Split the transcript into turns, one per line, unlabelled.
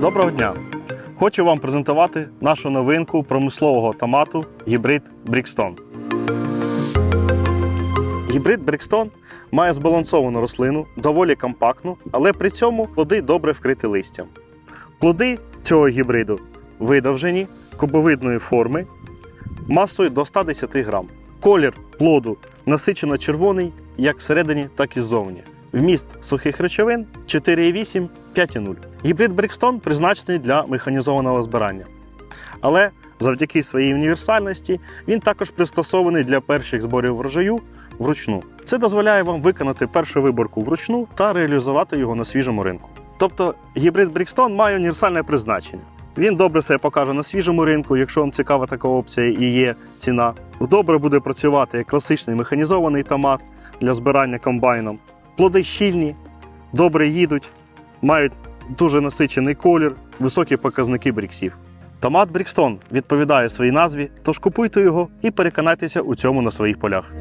Доброго дня! Хочу вам презентувати нашу новинку промислового томату гібрид Брікстон. Гібрид Брікстон має збалансовану рослину, доволі компактну, але при цьому плоди добре вкриті листям. Плоди цього гібриду видовжені, кубовидної форми, масою до 110 грам. Колір плоду насичено червоний як всередині, так і ззовні. Вміст сухих речовин 4,8, 5,0. Гібрид Брікстон призначений для механізованого збирання. Але завдяки своїй універсальності він також пристосований для перших зборів врожаю вручну. Це дозволяє вам виконати першу виборку вручну та реалізувати його на свіжому ринку. Тобто гібрид Брікстон має універсальне призначення. Він добре себе покаже на свіжому ринку, якщо вам цікава така опція і є ціна. Добре буде працювати як класичний механізований томат для збирання комбайном. Плоди щільні, добре їдуть, мають дуже насичений колір, високі показники бріксів. Томат Брікстон відповідає своїй назві, тож купуйте його і переконайтеся у цьому на своїх полях.